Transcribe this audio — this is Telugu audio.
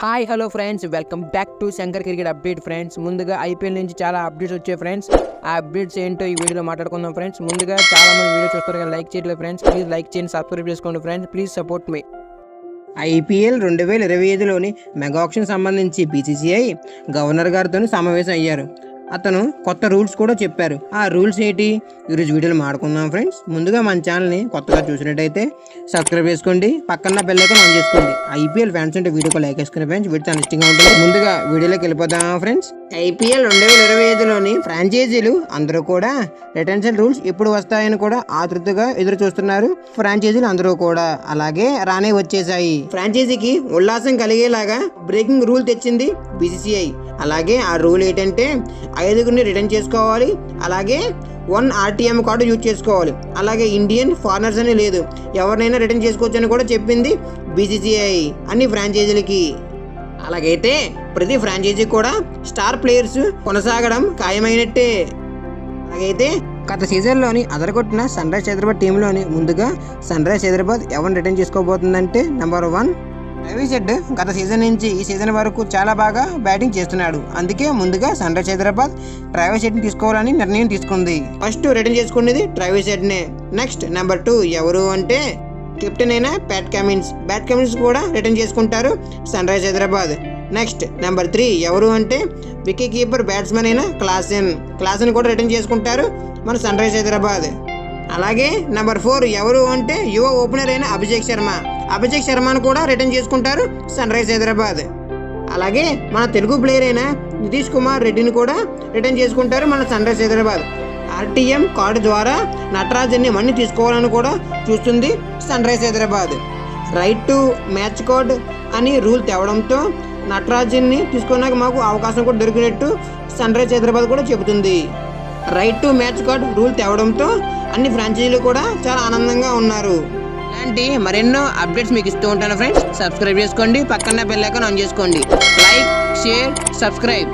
Hi hello friends welcome back to Shankar cricket update friends ముందుగా ఐపీఎల్ నుంచి చాలా అప్డేట్స్ వచ్చాయి ఫ్రెండ్స్ ఆ అప్డేట్స్ ఏంటో ఈ వీడియోలో మాట్లాడుకుందాం ఫ్రెండ్స్ ముందుగా చాలా మంది వీడియో చూస్తారు కదా లైక్ చేయట్లేదు ఫ్రెండ్స్ ప్లీజ్ లైక్ చేయండి సబ్స్క్రైబ్ చేసుకోండి ఫ్రెండ్స్ ప్లీజ్ సపోర్ట్ మీ ఐపీఎల్ రెండు వేల ఇరవై ఐదులోని మెగా ఆప్షన్ సంబంధించి బీసీసీఐ గవర్నర్ గారితో సమావేశం అయ్యారు. అతను కొత్త రూల్స్ కూడా చెప్పారు. ఆ రూల్స్ ఏంటి? ఈరోజు వీడియోలు మాడుకుందాం ఫ్రెండ్స్. ముందుగా మన ఛానల్ని కొత్తగా చూసినట్టయితే సబ్స్క్రైబ్ చేసుకోండి. పక్కన బెల్ ఐకాన్ ఆన్ చేసుకోండి. ఐపీఎల్ ఫ్యాన్స్ ఉంటే వీడియోకి లైక్ వేసుకుని ఫ్రెండ్స్. వీడియో చాలా ఉంటుంది. ముందుగా వీడియోలోకి వెళ్ళిపోదాం ఫ్రెండ్స్. ఐపీఎల్ రెండు వేల ఇరవై ఐదులోని ఫ్రాంచైజీలు అందరూ కూడా రిటెన్షన్ రూల్స్ ఎప్పుడు వస్తాయని కూడా ఆతృతగా ఎదురు చూస్తున్నారు ఫ్రాంచైజీలు అందరూ కూడా అలాగే రానే వచ్చేసాయి ఫ్రాంచైజీకి ఉల్లాసం కలిగేలాగా బ్రేకింగ్ రూల్ తెచ్చింది బీసీసీఐ అలాగే ఆ రూల్ ఏంటంటే ఐదుగురిని రిటర్న్ చేసుకోవాలి. అలాగే వన్ ఆర్టీఎం కార్డు యూజ్ చేసుకోవాలి. అలాగే ఇండియన్ ఫారినర్స్ అని లేదు. ఎవరినైనా రిటర్న్ చేసుకోవచ్చు అని కూడా చెప్పింది బీసీసీఐ అన్ని ఫ్రాంచైజీలకి. అలాగైతే ప్రతి ఫ్రాంచైజీ కూడా స్టార్ ప్లేయర్స్ కొనసాగడం ఖాయమైనట్టే. అలాగైతే గత సీజన్లోని అదరగొట్టిన సన్ రైజ్ హైదరాబాద్ టీంలోని ముందుగా సన్ రైజ్ హైదరాబాద్ ఎవరిని రిటర్న్ చేసుకోబోతుందంటే నెంబర్ వన్ రవి షెడ్ గత సీజన్ నుంచి ఈ సీజన్ వరకు చాలా బాగా బ్యాటింగ్ చేస్తున్నాడు. అందుకే ముందుగా సన్ రైజ్ హైదరాబాద్ ట్రావెల్ షెడ్ని తీసుకోవాలని నిర్ణయం తీసుకుంది. ఫస్ట్ రిటర్న్ చేసుకునేది ట్రావెల్ షెడ్నే నెక్స్ట్ నెంబర్ టూ ఎవరు అంటే కెప్టెన్ అయిన ప్యాట్ కమిన్స్. బ్యాట్ కమిన్స్ కూడా రిటర్న్ చేసుకుంటారు sun rise Hyderabad. Next number three ఎవరు అంటే వికెట్ కీపర్ బ్యాట్స్మెన్ అయిన క్లాసెన్. క్లాసెన్ కూడా రిటర్న్ చేసుకుంటారు మన సన్ రైజ్ హైదరాబాద్. అలాగే నెంబర్ ఫోర్ ఎవరు అంటే యువ ఓపెనర్ అయిన అభిషేక్ శర్మ. అభిషేక్ శర్మను కూడా రిటర్న్ చేసుకుంటారు సన్ రైజ్ హైదరాబాద్. అలాగే మన తెలుగు ప్లేయర్ అయిన నితీష్ కుమార్ రెడ్డిని కూడా రిటర్న్ చేసుకుంటారు మన sun rise Hyderabad. RTM card ద్వారా నటరాజన్ని మన్ని తీసుకోవాలని కూడా చూస్తుంది sun rise Hyderabad. Right to match card అని రూల్ తేవడంతో నటరాజన్ని తీసుకున్నాక మాకు అవకాశం కూడా దొరికినట్టు సన్ రైజ్ హైదరాబాద్ కూడా చెబుతుంది. Right to match card rule తేవడంతో అన్ని ఫ్రాంచైజీలు కూడా చాలా ఆనందంగా ఉన్నారు. ఇలాంటి మరెన్నో అప్డేట్స్ మీకు ఇస్తూ ఉంటాను ఫ్రెండ్స్ సబ్స్క్రైబ్ చేసుకోండి. పక్కన బెల్ ఐకాన్ ఆన్ చేసుకోండి. Like share subscribe